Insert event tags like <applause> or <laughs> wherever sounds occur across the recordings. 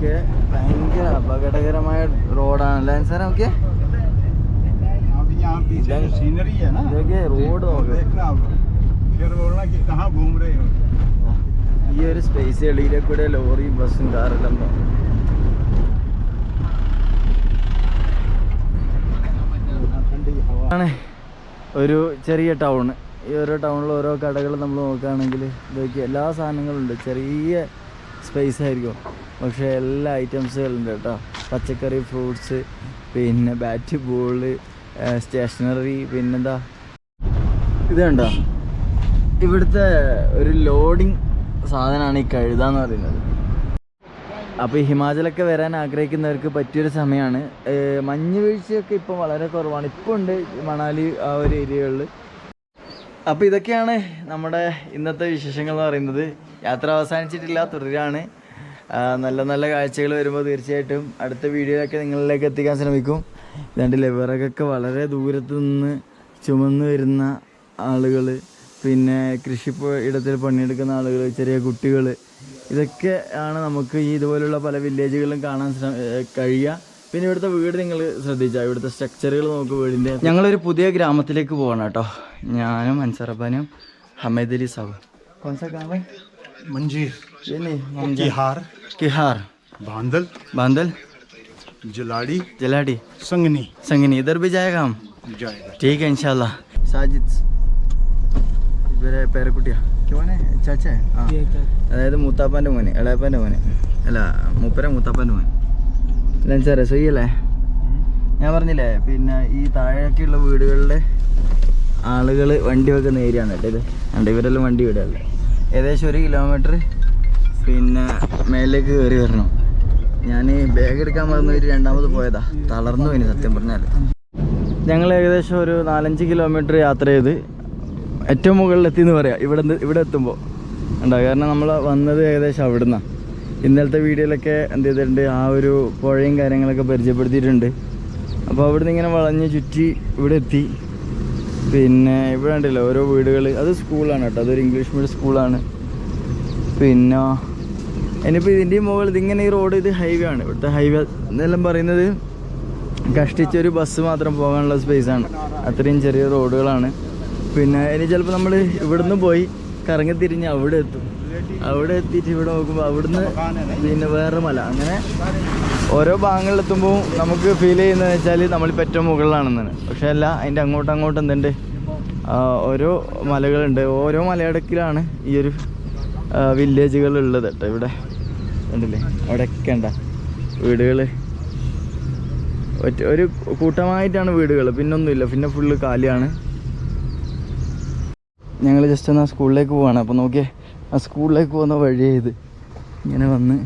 Okay ഭയങ്കര അപകടകരമായ റോഡാണ്. അല്ലേ സാർ ഓക്കെ റോഡ് ഈ ഒരു സ്പേസ് എളിയിലെ കൂടെ ലോറി ബസ്സും കാറെല്ലാം ആണ് ഒരു ചെറിയ ടൗൺ ഈ ഓരോ ടൗണിൽ ഓരോ കടകൾ നമ്മൾ നോക്കുകയാണെങ്കിൽ ഇതൊക്കെ എല്ലാ സാധനങ്ങളും ഉണ്ട്. ചെറിയ സ്പേസ് ആയിരിക്കും. പക്ഷേ എല്ലാ ഐറ്റംസുകളുണ്ട് കേട്ടോ. പച്ചക്കറി ഫ്രൂട്ട്സ് പിന്നെ ബാറ്റ് ബോൾ സ്റ്റേഷനറി പിന്നെന്താ? ഇത് കണ്ടോ? ഇവിടുത്തെ ഒരു ലോഡിങ് സാധനമാണ് ഈ കഴുത എന്ന് പറയുന്നത്. അപ്പോൾ ഈ ഹിമാചലൊക്കെ വരാൻ ആഗ്രഹിക്കുന്നവർക്ക് പറ്റിയൊരു സമയമാണ് മഞ്ഞ് വീഴ്ചയൊക്കെ ഇപ്പോൾ വളരെ കുറവാണ്. ഇപ്പോൾ ഉണ്ട് മണാലി ആ ഒരു ഏരിയകളിൽ അപ്പോൾ ഇതൊക്കെയാണ് നമ്മുടെ ഇന്നത്തെ വിശേഷങ്ങൾ എന്ന് പറയുന്നത്. യാത്ര അവസാനിച്ചിട്ടില്ല തുടരാണ് നല്ല നല്ല കാഴ്ചകൾ വരുമ്പോൾ തീർച്ചയായിട്ടും അടുത്ത വീഡിയോയിലൊക്കെ നിങ്ങളിലേക്ക് എത്തിക്കാൻ ശ്രമിക്കും. രണ്ട് ലെവറൊക്കെ വളരെ ദൂരത്ത് നിന്ന് ചുമന്ന് വരുന്ന ആളുകൾ പിന്നെ കൃഷി ഇടത്തിൽ പണിയെടുക്കുന്ന ആളുകൾ ചെറിയ കുട്ടികൾ ഇതൊക്കെ ആണ് നമുക്ക് ഈ ഇതുപോലുള്ള പല വില്ലേജുകളിലും കാണാൻ ശ്രമ കഴിയുക. പിന്നെ ഇവിടുത്തെ വീട് നിങ്ങൾ ശ്രദ്ധിച്ചാൽ ഇവിടുത്തെ സ്ട്രക്ചറുകൾ നമുക്ക് വീടിന്റെ ഞങ്ങളൊരു പുതിയ ഗ്രാമത്തിലേക്ക് പോകണം കേട്ടോ. ഞാനും അൻസറബാനും ഹമേദലി അലി സാബ്. കോൺസാ ഗ്രാമം है? मंजीर ये नहीं हम जा- किहार किहार बांदल बांदल जलाड़ी जलाडी संगनी संगनी इधर भी जाएगा हम जाएगा ठीक है इंशाल्लाह സാജിദ് ഇവരെ പേരക്കുട്ടിയാ മോനെ ചാച്ച ആ അതായത് മൂത്താപ്പാൻ്റെ മോന് ഇളയപ്പാൻ്റെ മോന് അല്ല മൂപ്പര മൂത്താപ്പാൻ്റെ മോൻ അല്ല സാറേ സൊയ്യല്ലേ ഞാൻ പറഞ്ഞില്ലേ പിന്നെ ഈ താഴേക്കുള്ള വീടുകളിലെ ആളുകൾ വണ്ടി വെക്കുന്ന ഏരിയ ആണ് കേട്ടോ ഇത് കണ്ടോ ഇവരെല്ലാം വണ്ടി വിടുകയല്ലേ ഏകദേശം ഒരു കിലോമീറ്റർ പിന്നെ മേലേക്ക് കയറി വരണം. ഞാൻ ബാഗ് എടുക്കാൻ മറന്നു ഒരു രണ്ടാമത് പോയതാ. തളർന്നു ഇനി സത്യം പറഞ്ഞാൽ ഞങ്ങൾ ഏകദേശം ഒരു നാലഞ്ച് കിലോമീറ്റർ യാത്ര ചെയ്ത് ഏറ്റവും മുകളിലെത്തി എന്ന് പറയാം. ഇവിടെ ഇവിടെ എത്തുമ്പോൾ ഉണ്ടോ കാരണം നമ്മൾ വന്നത് ഏകദേശം അവിടുന്നാണ് ഇന്നലത്തെ വീഡിയോയിലൊക്കെ എന്ത് ചെയ്തിട്ടുണ്ട്? ആ ഒരു പുഴയും കാര്യങ്ങളൊക്കെ പരിചയപ്പെടുത്തിയിട്ടുണ്ട്. അപ്പോൾ അവിടുന്ന് ഇങ്ങനെ വളഞ്ഞ് ചുറ്റി ഇവിടെ എത്തി. പിന്നെ ഇവിടെ ഉണ്ടല്ലോ ഓരോ വീടുകൾ അത് സ്കൂളാണ് കേട്ടോ. അതൊരു ഇംഗ്ലീഷ് മീഡിയം സ്കൂളാണ്. പിന്നെ ഇനിയിപ്പോൾ ഇതിന്റെ മുകളിൽ ഇതിങ്ങനെ ഈ റോഡ് ഇത് ഹൈവേ ആണ്. ഇവിടുത്തെ ഹൈവേ എന്നെല്ലാം പറയുന്നത് കഷ്ടിച്ചൊരു ബസ് മാത്രം പോകാനുള്ള സ്പേസാണ് അത്രയും ചെറിയ റോഡുകളാണ്. പിന്നെ ഇനി ചിലപ്പോൾ നമ്മൾ ഇവിടുന്ന് പോയി കറങ്ങി തിരിഞ്ഞ് അവിടെ എത്തും. അവിടെ എത്തിയിട്ട് ഇവിടെ നോക്കുമ്പോൾ അവിടുന്ന് പിന്നെ വേറെ മല. അങ്ങനെ ഓരോ ഭാഗങ്ങളിലെത്തുമ്പോൾ നമുക്ക് ഫീൽ ചെയ്യുന്നത് വെച്ചാൽ നമ്മളിപ്പോൾ ഏറ്റവും മുകളിലാണെന്നാണ്. പക്ഷേ അല്ല അതിന്റെ അങ്ങോട്ടും അങ്ങോട്ടും എന്തുണ്ട്? ഓരോ മലകളുണ്ട്. ഓരോ മലയിടക്കിലാണ് ഈ ഒരു വില്ലേജുകൾ ഉള്ളത് കേട്ടോ ഇവിടെ. കണ്ടില്ലേ? അവിടെയൊക്കെ ഉണ്ട വീടുകൾ ഒരു കൂട്ടമായിട്ടാണ് വീടുകൾ. പിന്നൊന്നുമില്ല. പിന്നെ ഫുള്ള് കാലിയാണ്. ഞങ്ങൾ ജസ്റ്റ് ഒന്ന് ആ സ്കൂളിലേക്ക് പോവാണ്. അപ്പോൾ നോക്കിയേ ആ സ്കൂളിലേക്ക് പോകുന്ന വഴിയേ ഇത്. ഇങ്ങനെ വന്ന്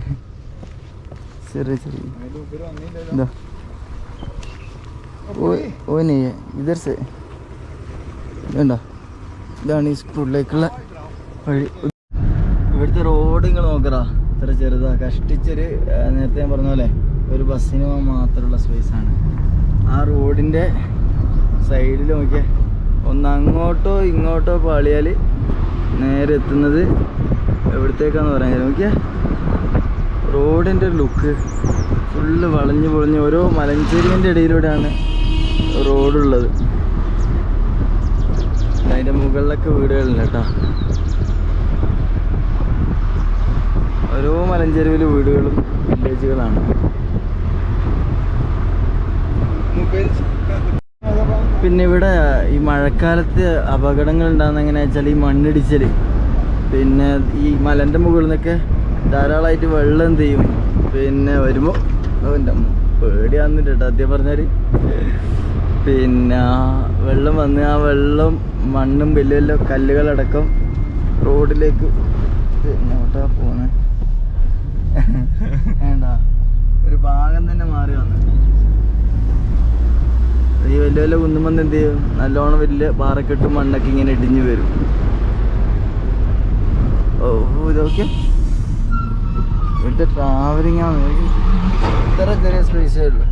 ചെറിയ ചെറിയ. എന്താ ഓ ഓ നീ ഇതർ സേ വേണ്ട ഇതാണ് ഈ സ്കൂളിലേക്കുള്ള വഴി. ഇവിടുത്തെ റോഡ് നിങ്ങൾ നോക്കറാ. ഇത്ര ചെറുതാ. കഷ്ടിച്ചൊരു നേരത്തെ ഞാൻ പറഞ്ഞ പോലെ ഒരു ബസ്സിന് പോകാൻ മാത്രമുള്ള സ്പേസാണ് ആ റോഡിന്റെ സൈഡിൽ നോക്കിയേ ഒന്ന് അങ്ങോട്ടോ ഇങ്ങോട്ടോ പാളിയാൽ നേരെ എത്തുന്നത് എവിടത്തേക്കാന്ന് പറയാൻ നോക്കിയേ. റോഡിന്റെ ഒരു ലുക്ക് ഫുള്ള് വളഞ്ഞ് പൊളിഞ്ഞ് ഓരോ മലഞ്ചേരിന്റെ ഇടയിലൂടെയാണ് റോഡുള്ളത്. അതിന്റെ മുകളിലൊക്കെ വീടുകളുണ്ട് കേട്ടോ. ഓരോ മലഞ്ചെരുവിൽ വീടുകളും വില്ലേജുകളാണ്. പിന്നെ ഇവിടെ ഈ മഴക്കാലത്ത് അപകടങ്ങൾ ഉണ്ടാകുന്ന എങ്ങനെയാ വെച്ചാൽ ഈ മണ്ണിടിച്ചൽ പിന്നെ ഈ മലന്റെ മുകളിൽ നിന്നൊക്കെ ധാരാളമായിട്ട് വെള്ളം എന്ത് ചെയ്യും? പിന്നെ വരുമ്പോൾ അവന്റെ പേടിയാന്നിട്ട് കേട്ടോ ആദ്യം പറഞ്ഞാൽ പിന്നെ വെള്ളം വന്ന് ആ വെള്ളം മണ്ണും വലിയ വലിയ കല്ലുകളടക്കം റോഡിലേക്ക് എങ്ങോട്ടാ പോന്നെ <laughs> വേണ്ട. ഒരു ഭാഗം തന്നെ മാറി വന്നു. ഈ വലിയ വലിയ കുന്നുമെന്ന് എന്ത് ചെയ്യും? നല്ലോണം വലിയ പാറക്കെട്ടും മണ്ണൊക്കെ ഇങ്ങനെ ഇടിഞ്ഞു വരും. ഓ ഇതൊക്കെ ഇവിടുത്തെ ട്രാവലിംഗ് ആണ്. ഇത്ര ചെറിയ സ്പേസേ ഉള്ളു.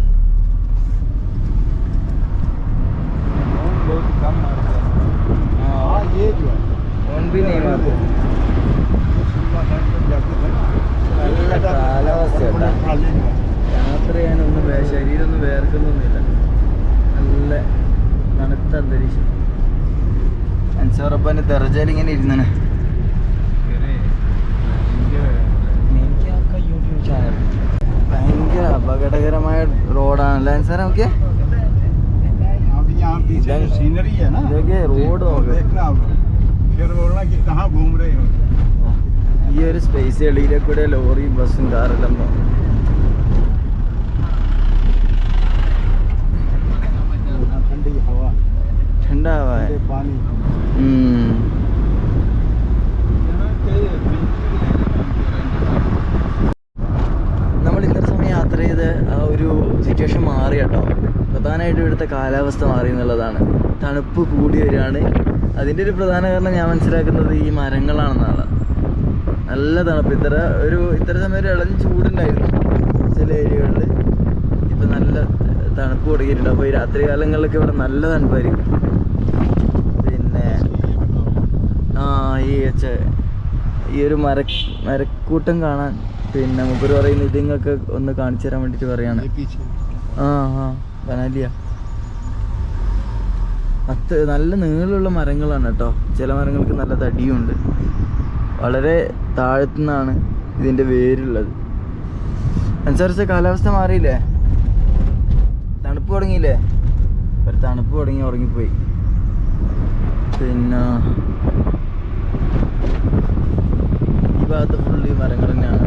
യാത്ര ചെയ്യാനൊന്നും ശരീരമൊന്നും വേർക്കുന്നൊന്നുമില്ല. നല്ല തണുത്ത അന്തരീക്ഷം. അൻസാറപ്പന്റെ തെറച്ചാലിങ്ങനെ ഇരുന്നേ അപകടകരമായ റോഡാണല്ലേ അൻസാർ നോക്കിയേ अभी यहाँ पीछे इधर- सीनरी है ना देखिए, रोड वो होगा। देखना आप फिर बोलना कि कहाँ घूम रहे हो ഈ ഒരു സ്പേസ് എളിയിലെ കൂടെ ലോറിയും ബസ്സും കാറെല്ലാം പോകും ठंडी हवा ठंडा हवा है ठंडे पानी ഇവിടുത്തെ കാലാവസ്ഥ മാറി എന്നുള്ളതാണ്. തണുപ്പ് കൂടി വരികയാണ്. അതിന്റെ ഒരു പ്രധാന കാരണം ഞാൻ മനസ്സിലാക്കുന്നത് ഈ മരങ്ങളാണെന്നാണ്. നല്ല തണുപ്പ്. ഇത്ര ഒരു ഇത്ര സമയം ഒരു ചൂടുണ്ടായിരുന്നു ചില ഏരിയകളിൽ ഇപ്പം നല്ല തണുപ്പ് തുടങ്ങിയിട്ടുണ്ട്. അപ്പോൾ ഈ രാത്രി കാലങ്ങളിലൊക്കെ ഇവിടെ നല്ല തണുപ്പായിരിക്കും. പിന്നെ ആ ഈ ഈ ഒരു മര മരക്കൂട്ടം കാണാൻ പിന്നെ മുപ്പർ പറയുന്ന ഇതിങ്ങൾക്ക് ഒന്ന് കാണിച്ചു തരാൻ വേണ്ടിയിട്ട് പറയാണ്. ആ ആ. ബനാലിയ അത്ര നല്ല നീളമുള്ള മരങ്ങളാണ് കേട്ടോ. ചില മരങ്ങൾക്ക് നല്ല തടിയുണ്ട്. വളരെ താഴത്തുനിന്നാണ് ഇതിന്റെ വേരുള്ളത്. അനുസരിച്ച് കാലാവസ്ഥ മാറിയില്ലേ? തണുപ്പ് തുടങ്ങിയില്ലേ? ഒരു തണുപ്പ് തുടങ്ങി ഉറങ്ങിപ്പോയി. പിന്നെ ഈ ഭാഗത്ത് ഫുള്ള് ഈ മരങ്ങൾ തന്നെയാണ്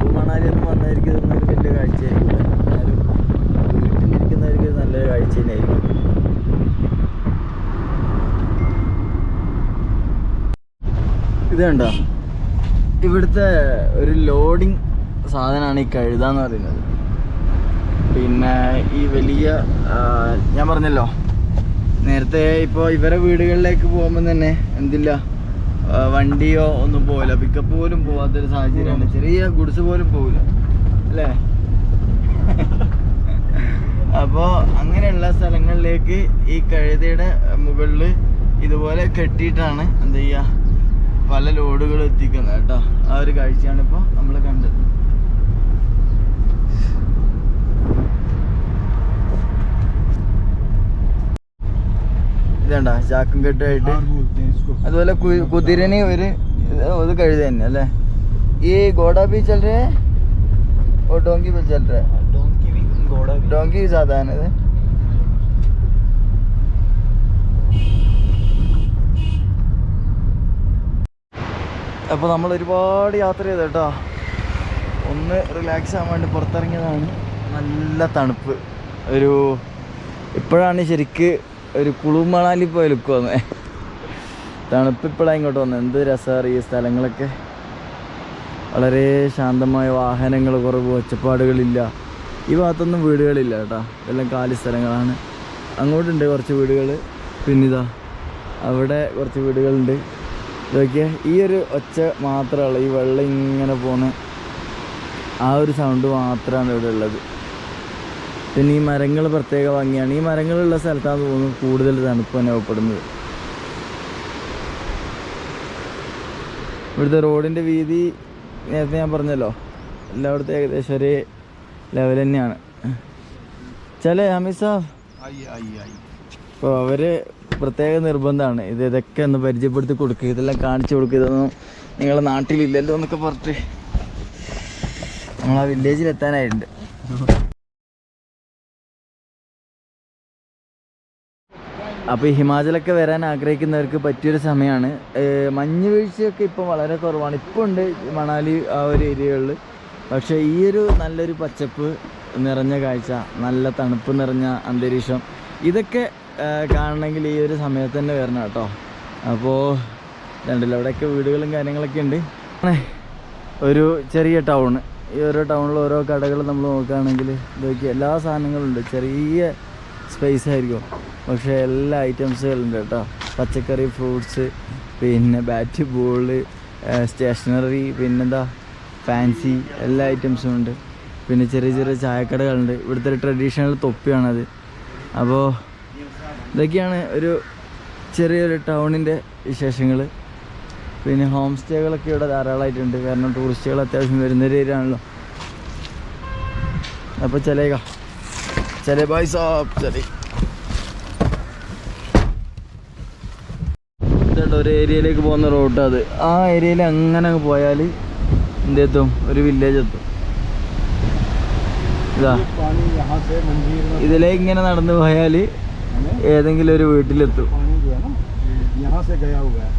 കുളു മണാലി ഒന്നും വന്നവർക്ക് ഇതൊന്നും ഒരു വലിയ കാഴ്ചയായിരിക്കില്ല എന്നാലും വീട്ടിലിരിക്കുന്നവർക്ക് ഇത് നല്ലൊരു കാഴ്ച തന്നെയായിരിക്കും ഇത് കണ്ടോ? ഇവിടുത്തെ ഒരു ലോഡിങ് സാധനമാണ് ഈ കഴുത എന്ന് പറയുന്നത്. പിന്നെ ഈ വലിയ ഞാൻ പറഞ്ഞല്ലോ നേരത്തെ ഇപ്പോൾ ഇവരെ വീടുകളിലേക്ക് പോകുമ്പോൾ തന്നെ എന്തില്ല വണ്ടിയോ ഒന്നും പോവില്ല. പിക്കപ്പ് പോലും പോവാത്തൊരു സാഹചര്യമാണ്. ചെറിയ ഗുഡ്സ് പോലും പോവില്ല. അല്ലേ? അപ്പോൾ അങ്ങനെയുള്ള സ്ഥലങ്ങളിലേക്ക് ഈ കഴുതയുടെ മുകളിൽ ഇതുപോലെ കെട്ടിയിട്ടാണ് എന്ത് ചെയ്യുക പല ലോഡുകൾ എത്തിക്കുന്നത് കേട്ടോ ആ ഒരു കാഴ്ചയാണ് ഇപ്പോൾ നമ്മൾ കണ്ടത് ഇതണ്ട ചാക്കും കെട്ടായിട്ട് हार बोलते हैं इसको അതുപോലെ കു- കുതിരനെ ഒരു ഇത് അത് കഴുത തന്നെ അല്ലേ ഈ घोड़ा भी चल रहे हैं और डोंकी भी चल रहा है डोंकी भी घोड़ा भी ഡോങ്കി സാധാരണ ഇത് അപ്പോൾ നമ്മൾ ഒരുപാട് യാത്ര ചെയ്തു കേട്ടോ. ഒന്ന് റിലാക്സ് ആവാൻ വേണ്ടി പുറത്തിറങ്ങിയതാണ്. നല്ല തണുപ്പ്. ഒരു ഇപ്പോഴാണ് ശരിക്ക് ഒരു കുളുമണാലി പോയി ലുക്ക് വന്നത് തണുപ്പ് ഇപ്പോഴാണ് ഇങ്ങോട്ട് വന്നത് എന്ത് രസമാണ് ഈ സ്ഥലങ്ങളൊക്കെ? വളരെ ശാന്തമായ വാഹനങ്ങൾ കുറവ് ഒച്ചപ്പാടുകളില്ല. ഈ ഭാഗത്തൊന്നും വീടുകളില്ല കേട്ടോ. എല്ലാം കാലി സ്ഥലങ്ങളാണ്. അങ്ങോട്ടുണ്ട് കുറച്ച് വീടുകൾ പിന്നിതാ അവിടെ കുറച്ച് വീടുകളുണ്ട്. ഇതൊക്കെ ഈ ഒരു ഒച്ച മാത്രമേ ഈ വെള്ളം ഇങ്ങനെ പോണ്. ആ ഒരു സൗണ്ട് മാത്രമാണ് ഇവിടെ ഉള്ളത്. പിന്നെ ഈ മരങ്ങൾ പ്രത്യേക ഭംഗിയാണ്. ഈ മരങ്ങളുള്ള സ്ഥലത്താണെന്ന് തോന്നുന്നു കൂടുതൽ തണുപ്പ് അനുഭവപ്പെടുന്നത്. ഇവിടുത്തെ റോഡിന്റെ വീതി നേരത്തെ ഞാൻ പറഞ്ഞല്ലോ. എല്ലായിടത്തും ഏകദേശം ഒരേ ലെവൽ തന്നെയാണ്. ചില അമിത് സാബ്? ഇപ്പോൾ അവർ പ്രത്യേക നിർബന്ധമാണ്. ഇത് ഇതൊക്കെ ഒന്ന് പരിചയപ്പെടുത്തി കൊടുക്കുക ഇതെല്ലാം കാണിച്ചു കൊടുക്കുക ഇതൊന്നും നിങ്ങളെ നാട്ടിലില്ലല്ലോ എന്നൊക്കെ പറഞ്ഞിട്ട് വില്ലേജിൽ എത്താനായിട്ടുണ്ട്. അപ്പോൾ ഈ ഹിമാചലൊക്കെ വരാൻ ആഗ്രഹിക്കുന്നവർക്ക് പറ്റിയൊരു സമയമാണ് മഞ്ഞ് വീഴ്ചയൊക്കെ ഇപ്പോൾ വളരെ കുറവാണ്. ഇപ്പോൾ ഉണ്ട് മണാലി ആ ഒരു ഏരിയകളിൽ പക്ഷേ ഈ ഒരു നല്ലൊരു പച്ചപ്പ് നിറഞ്ഞ കാഴ്ച നല്ല തണുപ്പ് നിറഞ്ഞ അന്തരീക്ഷം ഇതൊക്കെ കാണണമെങ്കിൽ ഈ ഒരു സമയത്ത് തന്നെ വരണം കേട്ടോ. അപ്പോൾ രണ്ടില്ല അവിടെയൊക്കെ വീടുകളും കാര്യങ്ങളൊക്കെ ഉണ്ട്. ഒരു ചെറിയ ടൗൺ ഈ ഓരോ ടൗണിൽ ഓരോ കടകൾ നമ്മൾ നോക്കുകയാണെങ്കിൽ ഇതൊക്കെ എല്ലാ സാധനങ്ങളും ഉണ്ട്. ചെറിയ സ്പേസ് ആയിരിക്കും. പക്ഷേ എല്ലാ ഐറ്റംസുകളുണ്ട് കേട്ടോ. പച്ചക്കറി ഫ്രൂട്ട്സ് പിന്നെ ബാറ്റ് ബോൾ സ്റ്റേഷനറി പിന്നെന്താ ഫാൻസി എല്ലാ ഐറ്റംസും ഉണ്ട്. പിന്നെ ചെറിയ ചെറിയ ചായക്കടകളുണ്ട്. ഇവിടുത്തെ ട്രഡീഷണൽ തൊപ്പിയാണത്. അപ്പോൾ ഇതൊക്കെയാണ് ഒരു ചെറിയൊരു ടൗണിന്റെ വിശേഷങ്ങൾ. പിന്നെ ഹോം സ്റ്റേകളൊക്കെ ഇവിടെ ധാരാളമായിട്ടുണ്ട്. കാരണം ടൂറിസ്റ്റുകൾ അത്യാവശ്യം വരുന്ന ഒരു ഏരിയാണല്ലോ അപ്പോൾ ചിലേക ചില ബൈ സോപ്പ് ചില ഒരു ഏരിയയിലേക്ക് പോകുന്ന റോട്ട് അത്. ആ ഏരിയയിൽ അങ്ങനെ പോയാൽ എന്തെത്തും? ഒരു വില്ലേജ് എത്തും. ഇതാ. ഇതിലേക്ക് ഇങ്ങനെ നടന്നു പോയാൽ ഏതെങ്കിലും ഒരു വീട്ടിലെത്തും पानी जो है ना यहाँ से गया हुआ है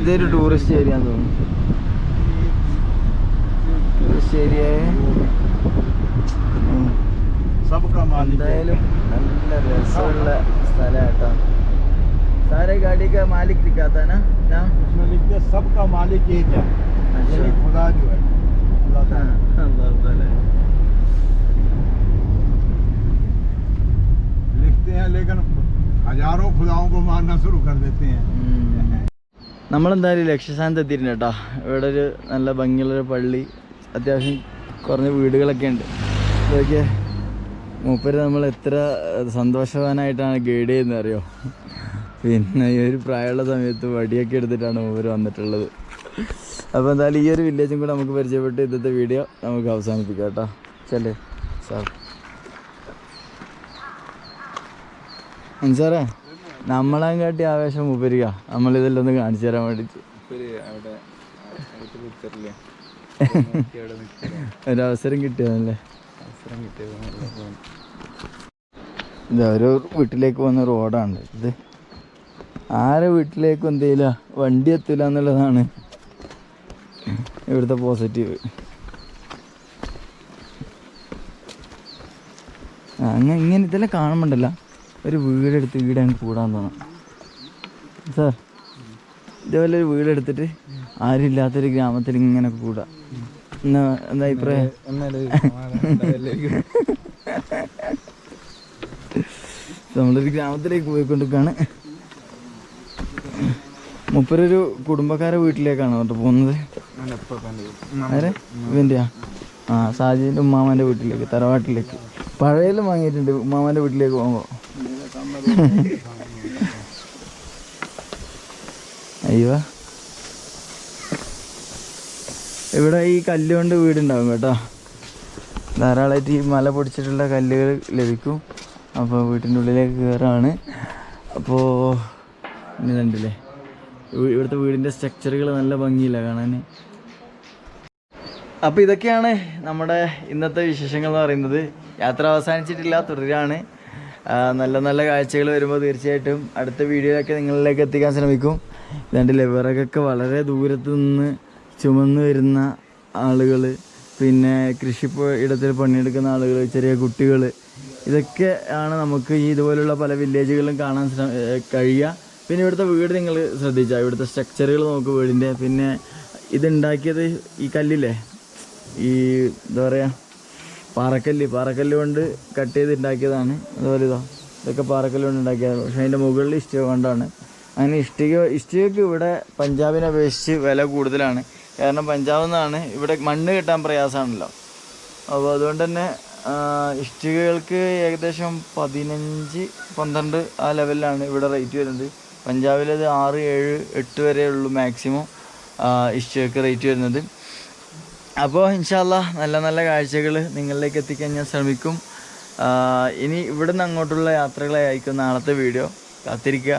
ഇതൊരു ടൂറിസ്റ്റ് ഏരിയ തോന്നുന്നു ടൂറിസ്റ്റ് ഏരിയ सबका मालिक है। എന്തായാലും നല്ല രസമുള്ള സ്ഥലമാട്ടോ സാരെ ഗാഡി का मालिक दिखाता है ना ना उसमें लिखते हैं सबका मालिक एक है अच्छा। यही खुदा जो है <laughs> लिखते हैं लेकिन हजारों खुदाओं को मानना शुरू कर देते हैं <laughs> നമ്മളെന്തായാലും ലക്ഷ്യസ്ഥാനത്ത് എത്തിയിട്ടുണ്ട് കേട്ടോ ഇവിടെ ഒരു നല്ല ഭംഗിയുള്ളൊരു പള്ളി അത്യാവശ്യം കുറഞ്ഞ വീടുകളൊക്കെ ഉണ്ട് ഇതൊക്കെ മൂപ്പര് നമ്മൾ എത്ര സന്തോഷവാനായിട്ടാണ് ഗൈഡ് ചെയ്യുന്നത് അറിയോ പിന്നെ ഈ ഒരു പ്രായമുള്ള സമയത്ത് വടിയൊക്കെ എടുത്തിട്ടാണ് മൂപ്പര് വന്നിട്ടുള്ളത് അപ്പോൾ എന്തായാലും ഈ ഒരു വില്ലേജും കൂടെ നമുക്ക് പരിചയപ്പെട്ട് ഇന്നത്തെ വീഡിയോ നമുക്ക് അവസാനിപ്പിക്കാം കേട്ടോ. ചല്ലേ. സാർ. സാറേ നമ്മളെ കാട്ടി ആവേശം ഉപരിക നമ്മളിതെല്ലാം ഒന്ന് കാണിച്ചു തരാൻ വേണ്ടിയിട്ട്. <laughs> ഒരവസരം കിട്ടിയതല്ലേ? ഇത് ഓരോ വീട്ടിലേക്ക് പോകുന്ന റോഡാണ് ഇത്. ആരെ വീട്ടിലേക്കും എന്തെയില്ല വണ്ടി എത്തില്ല എന്നുള്ളതാണ്. ഇവിടുത്തെ പോസിറ്റീവ് അങ്ങനെ ഇങ്ങനെ ഇതെല്ലാം കാണുമ്പോണ്ടല്ല. ഒരു വീടെടുത്ത് വീട് അങ്ങ് കൂടാൻ തോന്നാം. സാർ ഇതേപോലെ ഒരു വീടെടുത്തിട്ട് ആരും ഇല്ലാത്തൊരു ഗ്രാമത്തിൽ ഇങ്ങനെ കൂടാ. എന്നാ എന്താ അഭിപ്രായം? നമ്മളൊരു ഗ്രാമത്തിലേക്ക് പോയിക്കൊണ്ടിരിക്കുകയാണ് മുപ്പരൊരു കുടുംബക്കാരെ വീട്ടിലേക്കാണ് കേട്ടോ പോകുന്നത്. ആരെ? ഇവന്റെയാ? ആ സാജിന്റെ ഉമ്മാമാന്റെ വീട്ടിലേക്ക് തറവാട്ടിലേക്ക്. പഴയലും വാങ്ങിയിട്ടുണ്ട് ഉമ്മാമാന്റെ വീട്ടിലേക്ക് പോകുമ്പോൾ അയ്യോ. ഇവിടെ ഈ കല്ലുകൊണ്ട് വീടുണ്ടാവും കേട്ടോ. ധാരാളമായിട്ട് ഈ മല പൊടിച്ചിട്ടുള്ള കല്ലുകൾ ലഭിക്കും. അപ്പോൾ വീട്ടിന്റെ ഉള്ളിലേക്ക് കയറാണ്. അപ്പോൾ ഇനി കണ്ടില്ലേ? ഇവ- ഇവിടുത്തെ വീടിന്റെ സ്ട്രക്ചറുകൾ നല്ല ഭംഗിയില്ല കാണാൻ. അപ്പോൾ ഇതൊക്കെയാണ് നമ്മുടെ ഇന്നത്തെ വിശേഷങ്ങൾ എന്ന് പറയുന്നത്. യാത്ര അവസാനിച്ചിട്ടില്ല തുടരാണ്. നല്ല നല്ല കാഴ്ചകൾ വരുമ്പോൾ തീർച്ചയായിട്ടും അടുത്ത വീഡിയോയിലൊക്കെ നിങ്ങളിലേക്ക് എത്തിക്കാൻ ശ്രമിക്കും. ഇതാണ്ട് ലെവറകൊക്കെ വളരെ ദൂരത്ത് നിന്ന് ചുമന്ന് വരുന്ന ആളുകൾ പിന്നെ കൃഷി ഇടത്തിൽ പണിയെടുക്കുന്ന ആളുകൾ ചെറിയ കുട്ടികൾ ഇതൊക്കെ ആണ് നമുക്ക് ഈ ഇതുപോലുള്ള പല വില്ലേജുകളിലും കാണാൻ കഴിയുക. പിന്നെ ഇവിടുത്തെ വീട് നിങ്ങൾ ശ്രദ്ധിച്ചാൽ ഇവിടുത്തെ സ്ട്രക്ചറുകൾ നോക്കുക വീടിന്റെ. പിന്നെ ഇതുണ്ടാക്കിയത് ഈ കല്ലില്ലേ? ഈ എന്താ പറയുക പാറക്കല്ല്. പാറക്കല്ല് കൊണ്ട് കട്ട് ചെയ്ത് ഉണ്ടാക്കിയതാണ് അതുപോലെ ഇതാ ഇതൊക്കെ പാറക്കല്ല് കൊണ്ട് ഉണ്ടാക്കിയതാണ്. പക്ഷേ അതിന്റെ മുകളിൽ ഇഷ്ടിക കൊണ്ടാണ്. അങ്ങനെ ഇഷ്ടിക ഇഷ്ടികക്ക് ഇവിടെ പഞ്ചാബിനെ അപേക്ഷിച്ച് വില കൂടുതലാണ്. കാരണം പഞ്ചാബിൽ നിന്നാണ് ഇവിടെ മണ്ണ് കിട്ടാൻ പ്രയാസമാണല്ലോ. അപ്പോൾ അതുകൊണ്ട് തന്നെ ഇഷ്ടികകൾക്ക് ഏകദേശം പതിനഞ്ച് പന്ത്രണ്ട് ആ ലെവലിലാണ് ഇവിടെ റേറ്റ് വരുന്നത്. പഞ്ചാബിലത് ആറ് ഏഴ് എട്ട് വരെ ഉള്ളൂ മാക്സിമം ഇഷ്ടികക്ക് റേറ്റ് വരുന്നത്. അപ്പോൾ ഇൻഷാല്ല നല്ല നല്ല കാഴ്ചകൾ നിങ്ങളിലേക്ക് എത്തിക്കാൻ ഞാൻ ശ്രമിക്കും. ഇനി ഇവിടുന്ന് അങ്ങോട്ടുള്ള യാത്രകളെ യാത്രകളായിരിക്കും നാളത്തെ വീഡിയോ. കാത്തിരിക്കുക